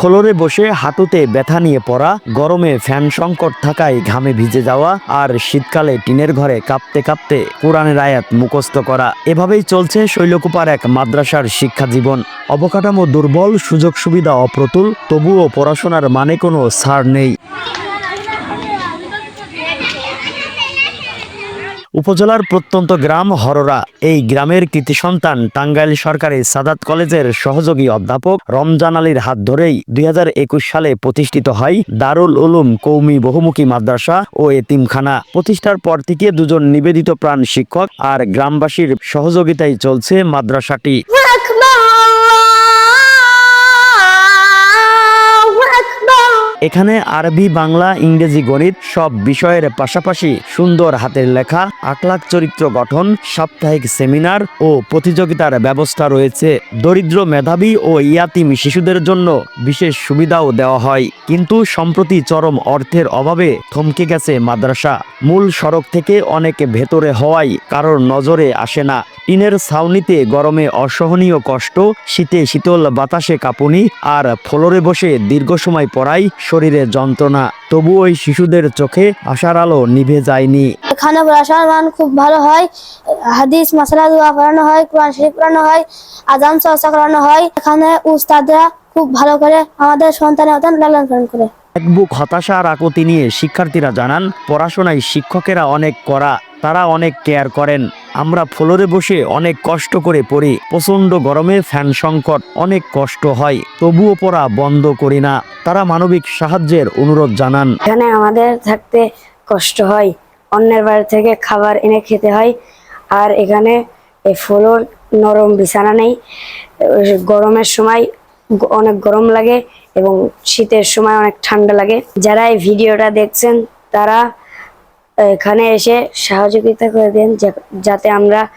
ফ্লোরে বসে হাঁটুতে ব্যথা নিয়ে পড়া, গরমে ফ্যান সংকট থাকায় ঘামে ভিজে যাওয়া আর শীতকালে টিনের ঘরে কাঁপতে কাঁপতে কোরআনের আয়াত মুখস্থ করা, এভাবেই চলছে শৈলকুপার এক মাদ্রাসার শিক্ষা জীবন। অবকাঠামো দুর্বল, সুযোগ সুবিধা অপ্রতুল, তবুও পড়াশোনার মানে কোনো ছাড় নেই। উপজেলার প্রত্যন্ত গ্রাম হররা। এই গ্রামের কৃতি সন্তান টাঙ্গাইল সরকারি সাদাত কলেজের সহযোগী অধ্যাপক রমজান আলীর হাত ধরেই দুই হাজার একুশ সালে প্রতিষ্ঠিত হয় দারুল উলুম কৌমি বহুমুখী মাদ্রাসা ও এতিমখানা। প্রতিষ্ঠার পর থেকে দুজন নিবেদিত প্রাণ শিক্ষক আর গ্রামবাসীর সহযোগিতায় চলছে মাদ্রাসাটি। এখানে আরবি, বাংলা, ইংরেজি, গণিত সব বিষয়ের পাশাপাশি সুন্দর হাতের লেখা আকলাক চরিত্র গঠন, সাপ্তাহিক সেমিনার ও প্রতিযোগিতার ব্যবস্থা রয়েছে। দরিদ্র মেধাবী ও ইয়াতিম শিশুদের জন্য বিশেষ সুবিধাও দেওয়া হয়। কিন্তু সম্প্রতি চরম অর্থের অভাবে থমকে গেছে মাদ্রাসা। মূল সড়ক থেকে অনেক ভেতরে হওয়ায় কারোর নজরে আসে না। টিনের ছাউনিতে গরমে অসহনীয় কষ্ট, শীতে শীতল বাতাসে কাঁপুনি আর ফ্লোরে বসে দীর্ঘ সময় পড়াই শরীরে যন্ত্রণা তবু ওই শিশুদের চোখে আশার আলো নিভে যায়নি। এখানে পড়াশোনার মান খুব ভালো হয় হাদিস মাসালা দোয়া পড়ানো হয় কোরআন শরীফ পড়ানো হয় আজান চর্চা করানো হয়। এখানে উস্তাদরা খুব ভালো করে আমাদের সন্তানের মতন লালন পালন করে। এক বুক হতাশা আর আকুতি নিয়ে শিক্ষার্থীরা জানান পড়াশোনায় শিক্ষকেরা অনেক করা তারা অনেক কেয়ার করেন। আমরা ফ্লোরে বসে অনেক কষ্ট করে পড়ি। প্রচণ্ড গরমে ফ্যান সংকট অনেক কষ্ট হয়, তবুও পড়া বন্ধ করি না। তারা মানবিক সাহায্যের অনুরোধ জানান। এখানে আমাদের থাকতে কষ্ট হয়, অন্যের বাড়ি থেকে খাবার এনে খেতে হয়, আর এখানে এই ফ্লোর নরম বিছানা নেই। গরমের সময় অনেক গরম লাগে এবং শীতের সময় অনেক ঠান্ডা লাগে। যারা এই ভিডিওটা দেখছেন, তারা এখানে এসে সহযোগিতা করে দেন যাতে আমরা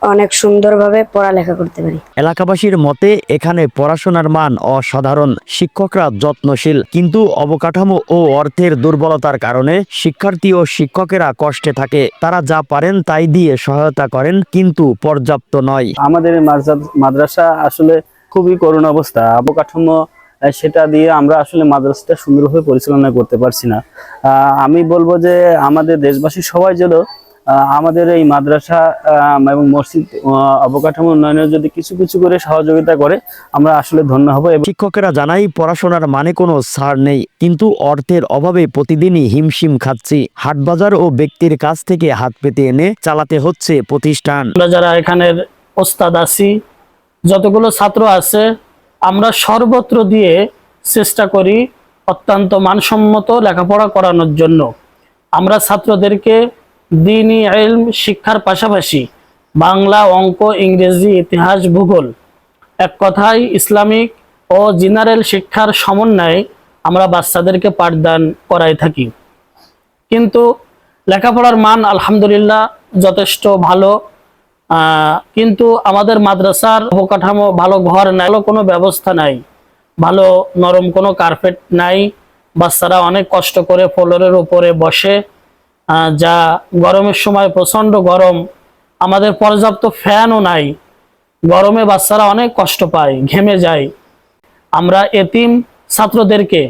অনেক সুন্দরভাবে পড়ালেখা করতে পারি। এলাকাবাসীর মতে এখানে পড়াশোনার মান অসাধারণ শিক্ষকরা যত্নশীল কিন্তু অবকাঠামো ও অর্থের দুর্বলতার কারণে শিক্ষার্থী ও শিক্ষকেরা কষ্টে থাকে। তারা যা পারেন তাই দিয়ে সহায়তা করেন কিন্তু পর্যাপ্ত নয়। আমাদের মাদ্রাসা- আসলে খুবই করুণ অবস্থা। অবকাঠামো সেটা দিয়ে আমরা আসলে মাদ্রাসাটা সুন্দরভাবে পরিচালনা করতে পারছি না। আমি বলব যে আমাদের দেশবাসী সবাই যেন আমাদের এই মাদ্রাসা এবং মসজিদ অবকাঠামো উন্নয়নে যদি কিছু কিছু করে সহযোগিতা করে আমরা আসলে ধন্য হব এবং শিক্ষকেরা জানাই পড়াশোনার মানে কোনো ছাড় নেই কিন্তু অর্থের অভাবে প্রতিদিনই হিমশিম খাচ্ছি। হাটবাজার ও ব্যক্তির কাছ থেকে হাত পেতে এনে চালাতে হচ্ছে প্রতিষ্ঠান। যারা এখানের ওস্তাদ আছি যতগুলো ছাত্র আছে আমরা সর্বত্র দিয়ে চেষ্টা করি অত্যন্ত মানসম্মত লেখাপড়া করানোর জন্য। আমরা ছাত্রদেরকে দিনই এলম শিক্ষার পাশাপাশি বাংলা অঙ্ক, ইংরেজি, ইতিহাস, ভূগোল এক কথায় ইসলামিক ও জেনারেল শিক্ষার সমন্বয়ে আমরা বাচ্চাদেরকে পাঠদান করাই থাকি। কিন্তু লেখাপড়ার মান আলহামদুলিল্লাহ যথেষ্ট ভালো। কিন্তু আমাদের মাদ্রাসার অবকাঠামো ভালো ঘর নাই, ভালো কোনো ব্যবস্থা নাই, ভালো নরম কোনো কার্পেট নাই। বাচ্চারা অনেক কষ্ট করে ফ্লোরের উপরে বসে যা গরমের সময় প্রচণ্ড গরম, আমাদের পর্যাপ্ত ফ্যানও নাই। গরমে বাচ্চারা অনেক কষ্ট পায়, ঘেমে যায়। আমরা এতিম ছাত্রদেরকে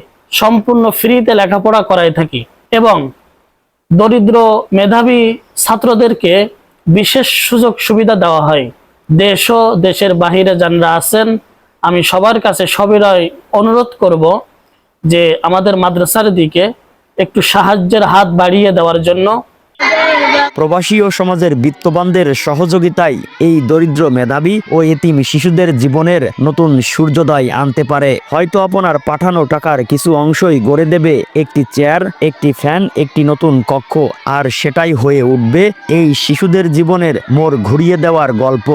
সম্পূর্ণ ফ্রিতে লেখাপড়া করাই থাকি এবং দরিদ্র মেধাবী ছাত্রদেরকে বিশেষ সুযোগ সুবিধা দেওয়া হয়। দেশ ও দেশের বাহিরে যারা আছেন, আমি সবার কাছে সবিনয় অনুরোধ করব যে আমাদের মাদ্রাসার দিকে একটু সাহায্যের হাত বাড়িয়ে দেওয়ার জন্য প্রবাসী ও সমাজের বিত্তবানদের সহযোগিতায় এই দরিদ্র মেধাবী ও এতিম শিশুদের জীবনের নতুন সূর্যোদয় আনতে পারে। হয়তো আপনার পাঠানো টাকার কিছু অংশই গড়ে দেবে একটি চেয়ার, একটি ফ্যান, একটি নতুন কক্ষ, আর সেটাই হয়ে উঠবে এই শিশুদের জীবনের মোর ঘুরিয়ে দেওয়ার গল্প।